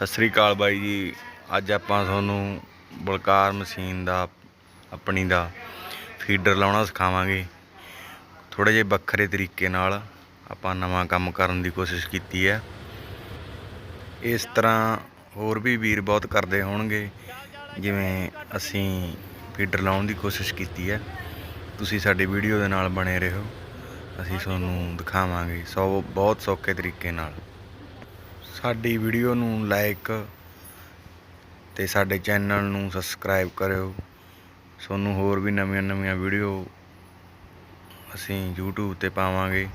ਸਤਿ ਸ੍ਰੀ ਅਕਾਲ ਬਾਈ ਜੀ। ਅੱਜ ਆਪਾਂ ਤੁਹਾਨੂੰ ਬਲਕਾਰ ਮਸ਼ੀਨ ਦਾ, ਆਪਣੀ ਦਾ ਫੀਡਰ ਲਾਉਣਾ ਸਿਖਾਵਾਂਗੇ। ਥੋੜੇ ਜਿਹੇ ਵੱਖਰੇ ਤਰੀਕੇ ਨਾਲ ਆਪਾਂ ਨਵਾਂ ਕੰਮ ਕਰਨ ਦੀ ਕੋਸ਼ਿਸ਼ ਕੀਤੀ ਹੈ। ਇਸ ਤਰ੍ਹਾਂ ਹੋਰ ਵੀ ਵੀਰ ਬਹੁਤ ਕਰਦੇ ਹੋਣਗੇ, ਜਿਵੇਂ ਅਸੀਂ ਫੀਡਰ ਲਾਉਣ ਦੀ ਕੋਸ਼ਿਸ਼ ਕੀਤੀ ਹੈ। ਤੁਸੀਂ ਸਾਡੀ ਵੀਡੀਓ ਦੇ ਨਾਲ ਬਣੇ ਰਹੋ। ਅਸੀਂ ਤੁਹਾਨੂੰ ਦਿਖਾਵਾਂਗੇ ਸੋ, ਬਹੁਤ ਸੌਖੇ ਤਰੀਕੇ ਨਾਲ। ਸਾਡੀ ਵੀਡੀਓ ਨੂੰ ਲਾਈਕ ਤੇ ਸਾਡੇ ਚੈਨਲ ਨੂੰ ਸਬਸਕ੍ਰਾਈਬ ਕਰਿਓ। ਤੁਹਾਨੂੰ ਹੋਰ ਵੀ ਨਵੀਆਂ ਨਵੀਆਂ ਵੀਡੀਓ ਅਸੀਂ YouTube ਤੇ ਪਾਵਾਂਗੇ।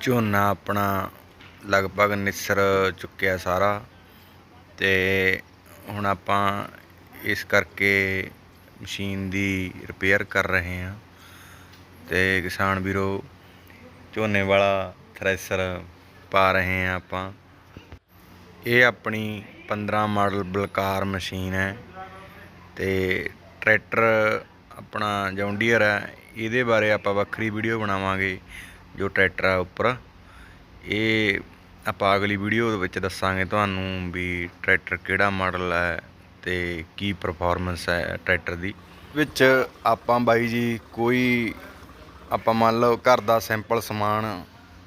ਝੋਨਾ ਆਪਣਾ ਲਗਭਗ ਨਿਸਰ ਚੁੱਕਿਆ ਸਾਰਾ ਤੇ ਹੁਣ ਆਪਾਂ ਇਸ ਕਰਕੇ ਮਸ਼ੀਨ ਦੀ ਰਿਪੇਅਰ ਕਰ ਰਹੇ ਹਾਂ। ਤੇ ਕਿਸਾਨ ਵੀਰੋ, ਝੋਨੇ ਵਾਲਾ ਥ੍ਰੈਸ਼ਰ ਪਾ ਰਹੇ ਹਾਂ ਆਪਾਂ। ਇਹ ਆਪਣੀ 15 ਮਾਡਲ ਬਲਕਾਰ ਮਸ਼ੀਨ ਹੈ ਤੇ ਟਰੈਕਟਰ ਆਪਣਾ ਜੌਂਡੀਅਰ ਹੈ। ਇਹਦੇ ਬਾਰੇ ਆਪਾਂ ਵੱਖਰੀ ਵੀਡੀਓ ਬਣਾਵਾਂਗੇ ਜੋ ਟਰੈਕਟਰ ਆ ਉੱਪਰ। ਇਹ ਆਪਾਂ ਅਗਲੀ ਵੀਡੀਓ ਦੇ ਵਿੱਚ ਦੱਸਾਂਗੇ ਤੁਹਾਨੂੰ ਵੀ ਟਰੈਕਟਰ ਕਿਹੜਾ ਮਾਡਲ ਹੈ ਤੇ ਕੀ ਪਰਫਾਰਮੈਂਸ ਹੈ ਟਰੈਕਟਰ ਦੀ। ਵਿੱਚ ਆਪਾਂ ਬਾਈ ਜੀ ਕੋਈ ਆਪਾਂ ਮੰਨ ਲਓ ਘਰ ਦਾ ਸਿੰਪਲ ਸਮਾਨ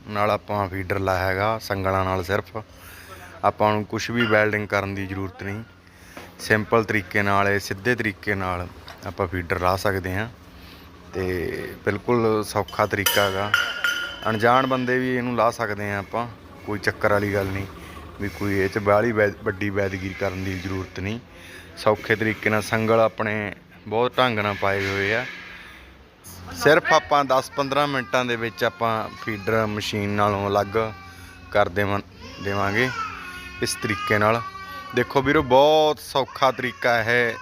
ਨਾਲ ਆਪਾਂ ਫੀਡਰ ਲਾਇਆ ਹੈਗਾ, ਸੰਗਲਾਂ ਨਾਲ ਸਿਰਫ। ਆਪਾਂ ਨੂੰ ਕੁਝ ਵੀ ਵੈਲਡਿੰਗ ਕਰਨ ਦੀ ਜ਼ਰੂਰਤ ਨਹੀਂ। ਸਿੰਪਲ ਤਰੀਕੇ ਨਾਲ, ਇਹ ਸਿੱਧੇ ਤਰੀਕੇ ਨਾਲ ਆਪਾਂ ਫੀਡਰ ਲਾ ਸਕਦੇ ਹਾਂ। ਤੇ ਬਿਲਕੁਲ ਸੌਖਾ ਤਰੀਕਾ ਹੈਗਾ। ਅਣਜਾਣ ਬੰਦੇ ਵੀ ਇਹਨੂੰ ਲਾ ਸਕਦੇ ਆ ਆਪਾਂ, ਕੋਈ ਚੱਕਰ ਵਾਲੀ ਗੱਲ ਨਹੀਂ ਵੀ ਕੋਈ ਇਹ ਚ ਬਾਹਲੀ ਵੈ- ਵੱਡੀ ਵੈਦਗੀਰੀ ਕਰਨ ਦੀ ਜ਼ਰੂਰਤ ਨਹੀਂ। ਸੌਖੇ ਤਰੀਕੇ ਨਾਲ ਸੰਗਲ ਆਪਣੇ ਬਹੁਤ ਢੰਗ ਨਾਲ ਪਾਏ ਹੋਏ ਆ। ਸਿਰਫ ਆਪਾਂ 10-15 ਮਿੰਟਾਂ ਦੇ ਵਿੱਚ ਆਪਾਂ ਫੀਡਰ ਮਸ਼ੀਨ ਨਾਲੋਂ ਅਲੱਗ ਕਰ ਦੇਵਾਂ, ਦੇਵਾਂਗੇ ਇਸ ਤਰੀਕੇ ਨਾਲ। ਦੇਖੋ ਵੀਰੋ, ਬਹੁਤ ਸੌਖਾ ਤਰੀਕਾ ਹੈ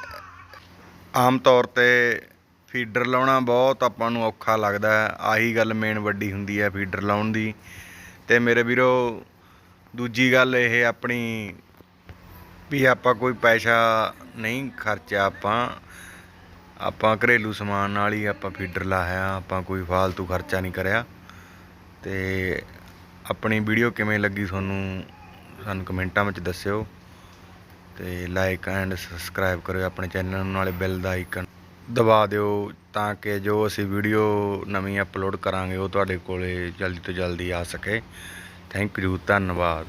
ਆਮ ਤੌਰ ਤੇ ਫੀਡਰ ਲਾਉਣਾ ਬਹੁਤ ਆਪਾਂ ਨੂੰ ਔਖਾ ਲੱਗਦਾ ਹੈ। ਆਹੀ ਗੱਲ ਮੇਨ ਵੱਡੀ ਹੁੰਦੀ ਹੈ ਫੀਡਰ ਲਾਉਣ ਦੀ। ਤੇ ਮੇਰੇ ਵੀਰੋ, ਦੂਜੀ ਗੱਲ ਇਹ ਆਪਣੀ ਵੀ ਆਪਾਂ ਕੋਈ ਪੈਸਾ ਨਹੀਂ ਖਰਚਿਆ ਆਪਾਂ। ਆਪਾਂ ਘਰੇਲੂ ਸਮਾਨ ਨਾਲ ਹੀ ਆਪਾਂ ਫੀਡਰ ਲਾਇਆ, ਆਪਾਂ ਕੋਈ ਫਾਲਤੂ ਖਰਚਾ ਨਹੀਂ ਕਰਿਆ। ਤੇ ਆਪਣੀ ਵੀਡੀਓ ਕਿਵੇਂ ਲੱਗੀ ਤੁਹਾਨੂੰ, ਸਾਨੂੰ ਕਮੈਂਟਾਂ ਵਿੱਚ ਦੱਸਿਓ। ਤੇ ਲਾਈਕ ਐਂਡ ਸਬਸਕ੍ਰਾਈਬ ਕਰਿਓ ਆਪਣੇ ਚੈਨਲ ਨੂੰ, ਨਾਲੇ ਬੈਲ ਦਾ ਆਈਕਨ ਦਬਾ ਦਿਓ ਤਾਂ ਕਿ ਜੋ ਅਸੀਂ ਵੀਡੀਓ ਨਵੀਂ ਅਪਲੋਡ ਕਰਾਂਗੇ, ਉਹ ਤੁਹਾਡੇ ਕੋਲੇ ਜਲਦੀ ਤੋਂ ਜਲਦੀ ਆ ਸਕੇ। ਥੈਂਕ ਯੂ ਧੰਨਵਾਦ।